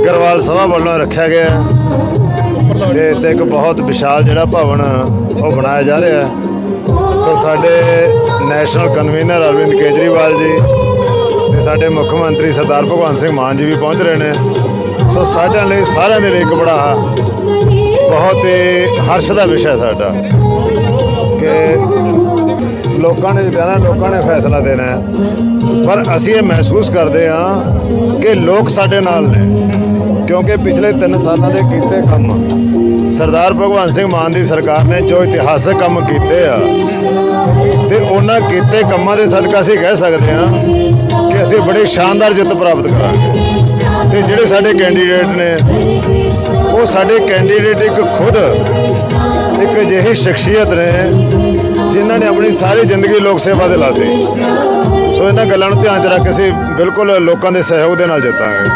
ਅਗਰਵਾਲ ਸਭਾ ਵੱਲੋਂ ਰੱਖਿਆ ਗਿਆ ਹੈ। ਤੇ ਇੱਥੇ ਇੱਕ ਬਹੁਤ ਵਿਸ਼ਾਲ ਜਿਹੜਾ ਭਵਨ ਉਹ ਬਣਾਇਆ ਜਾ ਰਿਹਾ ਸੋ ਸਾਡੇ ਨੈਸ਼ਨਲ ਕਨਵੀਨਰ ਅਰਵਿੰਦ ਕੇਜਰੀਵਾਲ ਜੀ ਤੇ ਸਾਡੇ ਮੁੱਖ ਮੰਤਰੀ ਸਰਦਾਰ ਭਗਵੰਤ ਸਿੰਘ ਮਾਨ ਜੀ ਵੀ ਪਹੁੰਚ ਰਹੇ ਨੇ। ਸੋ ਸਾਡਿਆਂ ਲਈ ਸਾਰਿਆਂ ਦੇ ਲਈ ਇੱਕ ਬੜਾ ਬਹੁਤ ਹੀ ਹਰਸ਼ ਦਾ ਵਿਸ਼ਾ ਸਾਡਾ ਕਿ ਲੋਕਾਂ ਨੇ ਜਿੱਦਾਂ ਲੋਕਾਂ ਨੇ ਫੈਸਲਾ ਦੇਣਾ ਪਰ ਅਸੀਂ ਇਹ ਮਹਿਸੂਸ ਕਰਦੇ ਹਾਂ ਕਿ ਲੋਕ ਸਾਡੇ ਨਾਲ ਨੇ। ਕਿਉਂਕਿ ਪਿਛਲੇ 3 ਸਾਲਾਂ ਦੇ ਕੀਤੇ ਕੰਮ ਸਰਦਾਰ ਭਗਵੰਤ ਸਿੰਘ ਮਾਨ ਦੀ ਸਰਕਾਰ ਨੇ ਜੋ ਇਤਿਹਾਸਕ ਕੰਮ ਕੀਤੇ ਆ, ਤੇ ਉਹਨਾਂ ਕੀਤੇ ਕੰਮਾਂ ਦੇ ਸਦਕਾ ਅਸੀਂ ਕਹਿ ਸਕਦੇ ਹਾਂ ਕਿ ਅਸੀਂ ਬੜੀ ਸ਼ਾਨਦਾਰ ਜਿੱਤ ਪ੍ਰਾਪਤ ਕਰਾਂਗੇ। ਤੇ ਜਿਹੜੇ ਸਾਡੇ ਕੈਂਡੀਡੇਟ ਨੇ, ਉਹ ਸਾਡੇ ਕੈਂਡੀਡੇਟ ਇੱਕ ਖੁਦ ਇੱਕ ਅਜਿਹੀ ਸ਼ਖਸੀਅਤ ਨੇ, ਜਿਨ੍ਹਾਂ ਨੇ ਆਪਣੀ ਸਾਰੀ ਜ਼ਿੰਦਗੀ ਲੋਕ ਸੇਵਾ ਦੇ ਲਾਤੀ। ਸੋ ਇਹਨਾਂ ਗੱਲਾਂ ਨੂੰ ਧਿਆਨ 'ਚ ਰੱਖ ਕੇ ਅਸੀਂ ਬਿਲਕੁਲ ਲੋਕਾਂ ਦੇ ਸਹਿਯੋਗ ਦੇ ਨਾਲ ਜਿੱਤਾਂਗੇ।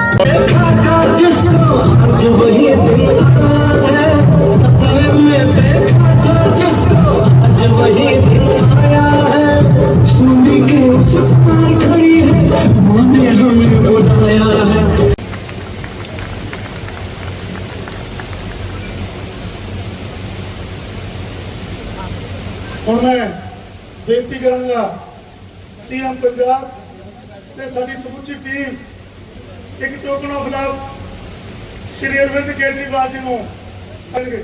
ਹੁਣ ਮੈਂ ਬੇਨਤੀ ਕਰਾਂਗਾ ਸੀਐਮ ਪੰਜਾਬ ਤੇ ਸਾਡੀ ਸਮੁੱਚੀ ਟੀਮ ਇੱਕ token of love Shri Arvind Kejriwal ji ਨੂੰ ਕਰਨਗੇ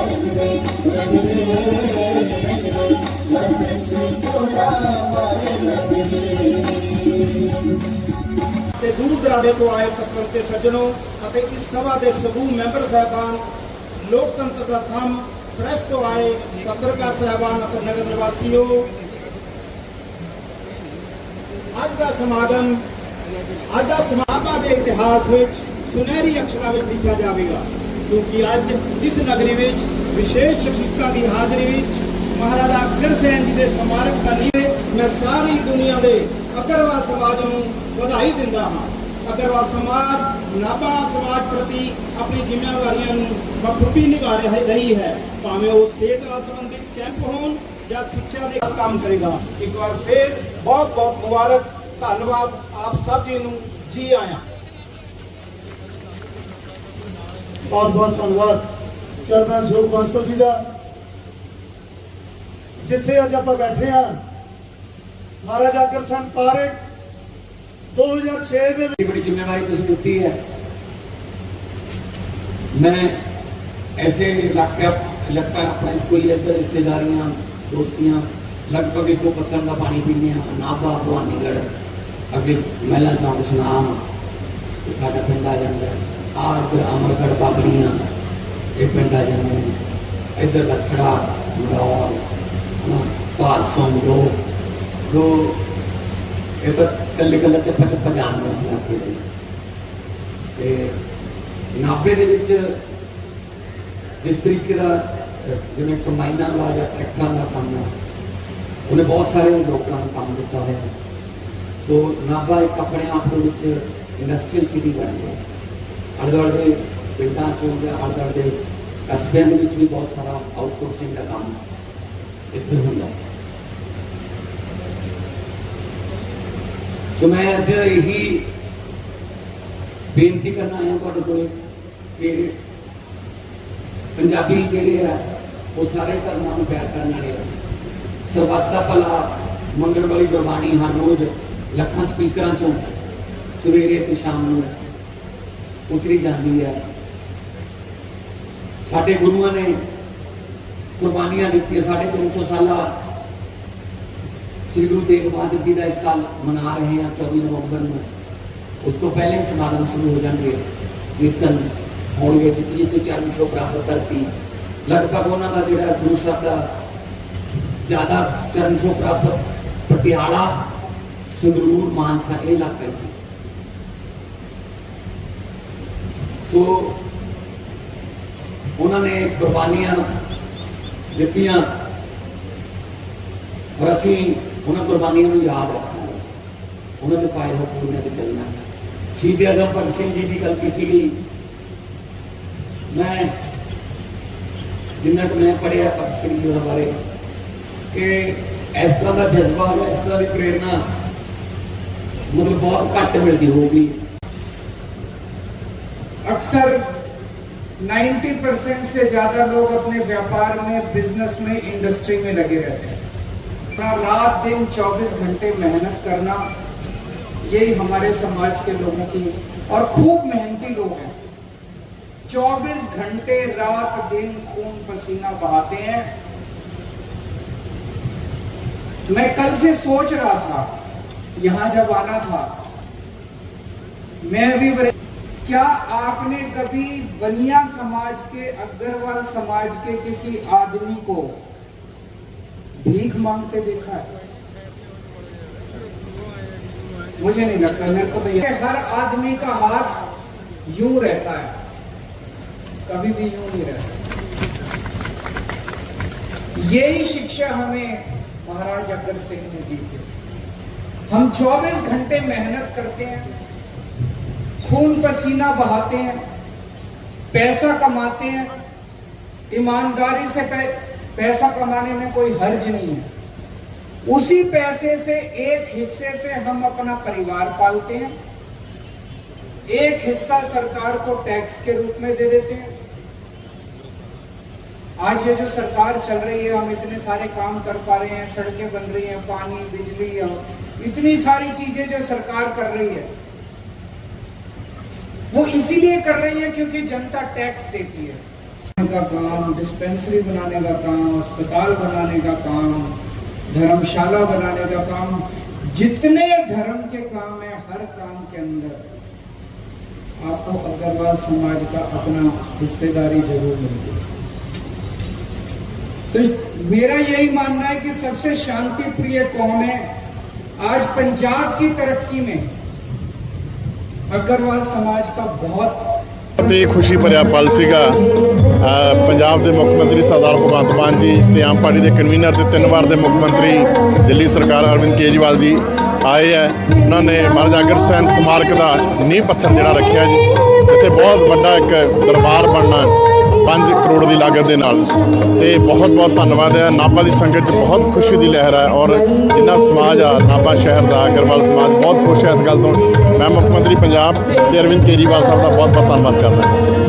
ਦੂਰ ਦਰਾਡੇ ਤੋਂ ਆਏ ਪਤਵੰਤੇ ਸੱਜਣੋ ਅਤੇ ਇਸ ਸਭਾ ਦੇ ਸਮੂਹ ਮੈਂਬਰ ਸਾਹਿਬਾਨ, ਲੋਕਤੰਤਰ ਦਾ ਥੰਮ ਪ੍ਰੈਸ ਤੋਂ ਆਏ ਪੱਤਰਕਾਰ ਸਾਹਿਬਾਨ ਅਤੇ ਨਗਰ ਨਿਵਾਸੀਓ, ਅੱਜ ਦਾ ਸਮਾਗਮ, ਅੱਜ ਦਾ ਸਮਾਗਮ ਦੇ ਇਤਿਹਾਸ ਵਿੱਚ ਸੁਨਹਿਰੀ ਅਕਸ਼ਰਾਂ ਵਿੱਚ ਲਿਖਿਆ ਜਾਵੇਗਾ, ਕਿਉਂਕਿ ਅੱਜ ਇਸ ਨਗਰੀ ਵਿੱਚ ਵਿਸ਼ੇਸ਼ ਸ਼ਖਸੀਅਤਾਂ ਦੀ ਹਾਜ਼ਰੀ ਵਿੱਚ ਮਹਾਰਾਜਾ ਅਗਰ ਜੀ ਦੇ ਸਮਾਰਕ ਦਾ ਮੈਂ ਸਾਰੀ ਦੁਨੀਆ ਦੇ ਅਗਰਵਾਲ ਸਮਾਜ ਨੂੰ ਵਧਾਈ ਦਿੰਦਾ ਹਾਂ। ਅਗਰਵਾਲ ਸਮਾਜ, ਨਾਭਾ ਸਮਾਜ ਪ੍ਰਤੀ ਆਪਣੀ ਜ਼ਿੰਮੇਵਾਰੀਆਂ ਨੂੰ ਬਖੂਬੀ ਨਿਭਾ ਰਹੀ ਹੈ ਭਾਵੇਂ ਉਹ ਸਿਹਤ ਨਾਲ ਸੰਬੰਧਿਤ ਕੈਂਪ ਹੋਣ ਜਾਂ ਸਿੱਖਿਆ ਦੇ ਕੰਮ ਕਰੇਗਾ। ਇੱਕ ਵਾਰ ਫੇਰ ਬਹੁਤ ਬਹੁਤ ਮੁਬਾਰਕ। ਧੰਨਵਾਦ। ਆਪ ਸਭ ਜੀ ਨੂੰ ਜੀ ਆਇਆਂ। ਬਹੁਤ ਬਹੁਤ ਧੰਨਵਾਦ। ਚੇਅਰਮੈਨ ਸ਼ੋਕ ਬਾਂਸਲ ਜੀ ਦਾ। ਜਿੱਥੇ ਅੱਜ ਆਪਾਂ ਬੈਠੇ ਆ ਮਹਾਰਾਜਾ ਅਗਰਸੈਨ ਪਾਰਕ 2006 ਦੇ ਵਿੱਚ बड़ी बड़ी जिम्मेवारी तुझे होती है मैं ऐसे इलाके लगता अपने कोई इधर रिश्तेदारियां दोस्तियां लगभग एक दो पत्थर का पानी पीने हैं नाभा भवानीगढ़ अगे महिला गांव सुनाम साडा पिंड आ जाता है आ इधर अमरगढ़ बाबड़ियां ये पिंड आ जाते हैं इधर लखड़ा मरौल भात सोंदो जो ਇਹ ਤਾਂ ਕੱਲੇ ਕੱਲੇ ਚੱਪਾ ਚੱਪਾ ਜਾਣਦੇ ਸੀ ਨਾਭੇ ਦੇ। ਤੇ ਨਾਭੇ ਦੇ ਵਿੱਚ ਜਿਸ ਤਰੀਕੇ ਦਾ, ਜਿਵੇਂ ਕਮਾਈਨਾਂ ਦਾ ਜਾਂ ਟਰੈਕਟਰਾਂ ਦਾ ਕੰਮ ਹੈ ਉਹਨੇ ਬਹੁਤ ਸਾਰੇ ਲੋਕਾਂ ਨੂੰ ਕੰਮ ਦਿੱਤਾ ਹੋਇਆ। ਸੋ ਨਾਭਾ ਇੱਕ ਆਪਣੇ ਆਪ ਦੇ ਵਿੱਚ ਇੰਡਸਟਰੀਅਲ ਸਿਟੀ ਬਣ ਗਿਆ। ਆਲੇ ਦੁਆਲੇ ਦੇ ਪਿੰਡਾਂ ਚੋਂ ਜਾਂ ਆਲੇ ਦੁਆਲੇ ਦੇ ਕਸਬਿਆਂ ਦੇ ਵਿੱਚ ਵੀ ਬਹੁਤ ਸਾਰਾ ਆਊਟਸੋਰਸਿੰਗ ਦਾ ਕੰਮ ਇੱਥੇ ਹੁੰਦਾ। ਹੈ ਸੋ ਮੈਂ ਅੱਜ ਇਹੀ ਬੇਨਤੀ ਕਰਨਾ ਆਇਆ ਤੁਹਾਡੇ ਕੋਲ ਕਿ ਪੰਜਾਬੀ ਜਿਹੜੇ ਆ, ਉਹ ਸਾਰੇ ਧਰਮਾਂ ਨੂੰ ਪਿਆਰ ਕਰਨ ਵਾਲੇ ਆ। ਸਰਬੱਤ ਦਾ ਭਲਾ ਮੰਗਣ ਵਾਲੀ ਗੁਰਬਾਣੀ ਹਰ ਰੋਜ਼ ਲੱਖਾਂ ਸਪੀਕਰਾਂ ਚੋਂ ਸਵੇਰੇ ਤੇ ਸ਼ਾਮ ਨੂੰ ਉਚਰੀ ਜਾਂਦੀ ਹੈ ਸਾਡੇ ਗੁਰੂਆਂ ਨੇ ਕੁਰਬਾਨੀਆਂ ਦਿੱਤੀਆਂ, ਸਾਡੇ 300 ਸਾਲਾਂ ਸ੍ਰੀ ਗੁਰੂ ਤੇਗ ਬਹਾਦਰ ਜੀ ਦਾ ਇਸ ਸਾਲ ਮਨਾ ਰਹੇ ਹਾਂ 24 ਨਵੰਬਰ ਨੂੰ ਉਸ ਤੋਂ ਪਹਿਲੇ ਹੀ ਸਮਾਗਮ ਸ਼ੁਰੂ ਹੋ ਜਾਣਗੇ ਕੀਰਤਨ ਹੋਣਗੇ ਜਿੱਥੇ ਜਿੱਥੇ ਚਰਨ ਛੋਹ ਪ੍ਰਾਪਤ ਕਰਤੀ ਲਗਭਗ ਉਹਨਾਂ ਦਾ ਜਿਹੜਾ ਗੁਰੂ ਸਾਹਿਬ ਦਾ ਜ਼ਿਆਦਾ ਚਰਨ ਛੋਹ ਪ੍ਰਾਪਤ ਪਟਿਆਲਾ ਸੰਗਰੂਰ ਮਾਨਸਾ ਇਹ ਇਲਾਕਾ ਸੀ ਸੋ ਉਹਨਾਂ ਨੇ ਕੁਰਬਾਨੀਆਂ ਦਿੱਤੀਆਂ ਔਰ ਅਸੀਂ ਉਹਨਾਂ ਕੁਰਬਾਨੀਆਂ ਨੂੰ ਯਾਦ ਰੱਖਣਾ ਉਹਨਾਂ ਦੇ ਪਾਏ ਹੋ ਪੂਰਿਆਂ ਤੇ ਚੱਲਣਾ ਸ਼ਹੀਦ ਆਜ਼ਮ ਭਗਤ ਸਿੰਘ ਜੀ ਦੀ ਗੱਲ ਕੀਤੀ ਗਈ ਮੈਂ ਜਿੰਨਾ ਕੁ ਮੈਂ ਪੜਿਆ ਭਗਤ ਸਿੰਘ ਜੀ ਉਹਨਾਂ ਬਾਰੇ ਕਿ ਇਸ ਤਰ੍ਹਾਂ ਦਾ ਜਜ਼ਬਾ ਹੈ ਇਸ ਤਰ੍ਹਾਂ ਦੀ ਪ੍ਰੇਰਣਾ ਮਤਲਬ ਬਹੁਤ ਘੱਟ ਮਿਲਦੀ ਹੋਊਗੀ अक्सर 90 परसेंट से ज्यादा लोग अपने व्यापार में बिजनेस में इंडस्ट्री में लगे रहते हैं अपना रात दिन 24 घंटे मेहनत करना, यही हमारे समाज के लोगों की और खूब मेहनती लोग हैं। 24 घंटे रात दिन खून पसीना बहाते हैं। मैं कल से सोच रहा था, यहाँ जब आना था, मैं बड़े- क्या आपने कभी बनिया समाज के, अग्रवाल समाज के किसी आदमी को भीख मांगते देखा है। मुझे नहीं लगता, मेरे को तो ये हर आदमी का हाथ यूँ रहता है। कभी भी यूँ नहीं रहता। यही शिक्षा हमें महाराज अग्र सिंह ने दी थी। हम 24 घंटे मेहनत करते हैं, खून पसीना बहाते हैं, पैसा कमाते हैं, ईमानदारी से पैसा कमाने में कोई हर्ज नहीं है। उसी पैसे से एक हिस्से से हम अपना परिवार पालते हैं। एक हिस्सा सरकार को टैक्स के रूप में दे देते हैं। आज ये जो सरकार चल रही है, हम इतने सारे काम कर पा रहे हैं, सड़कें बन रही हैं, पानी, बिजली, और इतनी सारी चीज़ें जो सरकार कर रही है। वो इसीलिए कर रही है क्योंकि जनता टैक्स देती है। का काम डिस्पेंसरी बनाने का काम, अस्पताल बनाने का काम, धर्मशाला बनाने का काम, जितने धर्म के काम है हर काम के अंदर, आपको अग्रवाल समाज का अपना हिस्सेदारी ज़रूर मिलती है। तो मेरा यही मानना है कि सबसे शांति प्रिय कौन है? आज पंजाब की तरक्की में अग्रवाल समाज का बहुत ਤੇ ਖੁਸ਼ੀ ਭਰਿਆ ਪਲ ਸੀਗਾ। ਪੰਜਾਬ ਦੇ ਮੁੱਖ ਮੰਤਰੀ ਸਰਦਾਰ ਭਗਵੰਤ ਮਾਨ ਜੀ ਤੇ ਆਮ ਪਾਰਟੀ ਦੇ ਕਨਵੀਨਰ ਤੇ ਤਿੰਨ ਵਾਰ ਦੇ ਮੁੱਖ ਮੰਤਰੀ ਦਿੱਲੀ ਸਰਕਾਰ ਅਰਵਿੰਦ ਕੇਜਰੀਵਾਲ ਜੀ ਆਏ ਹੈ ਉਹਨਾਂ ਨੇ ਮਹਾਰਾਜਾ ਅਗਰ ਸਮਾਰਕ ਦਾ ਨੀਂਹ ਪੱਥਰ ਜਿਹੜਾ ਰੱਖਿਆ ਜੀ, ਇੱਥੇ ਬਹੁਤ ਵੱਡਾ ਇੱਕ ਦਰਬਾਰ ਬਣਨਾ। 5 ਕਰੋੜ ਦੀ ਲਾਗਤ ਦੇ ਨਾਲ। ਤੇ ਬਹੁਤ ਬਹੁਤ ਧੰਨਵਾਦ ਹੈ। ਨਾਭਾ ਦੀ ਸੰਗਤ 'ਚ ਬਹੁਤ ਖੁਸ਼ੀ ਦੀ ਲਹਿਰ ਹੈ ਔਰ ਜਿੰਨਾ ਸਮਾਜ ਆ, ਨਾਭਾ ਸ਼ਹਿਰ ਦਾ, ਅਗਰਵਾਲ ਸਮਾਜ ਬਹੁਤ ਖੁਸ਼ ਹੈ ਇਸ ਗੱਲ ਤੋਂ। ਮੈਂ ਮੁੱਖ ਮੰਤਰੀ ਪੰਜਾਬ ਤੇ ਅਰਵਿੰਦ ਕੇਜਰੀਵਾਲ ਸਾਹਿਬ ਦਾ ਬਹੁਤ ਬਹੁਤ ਧੰਨਵਾਦ ਕਰਦਾ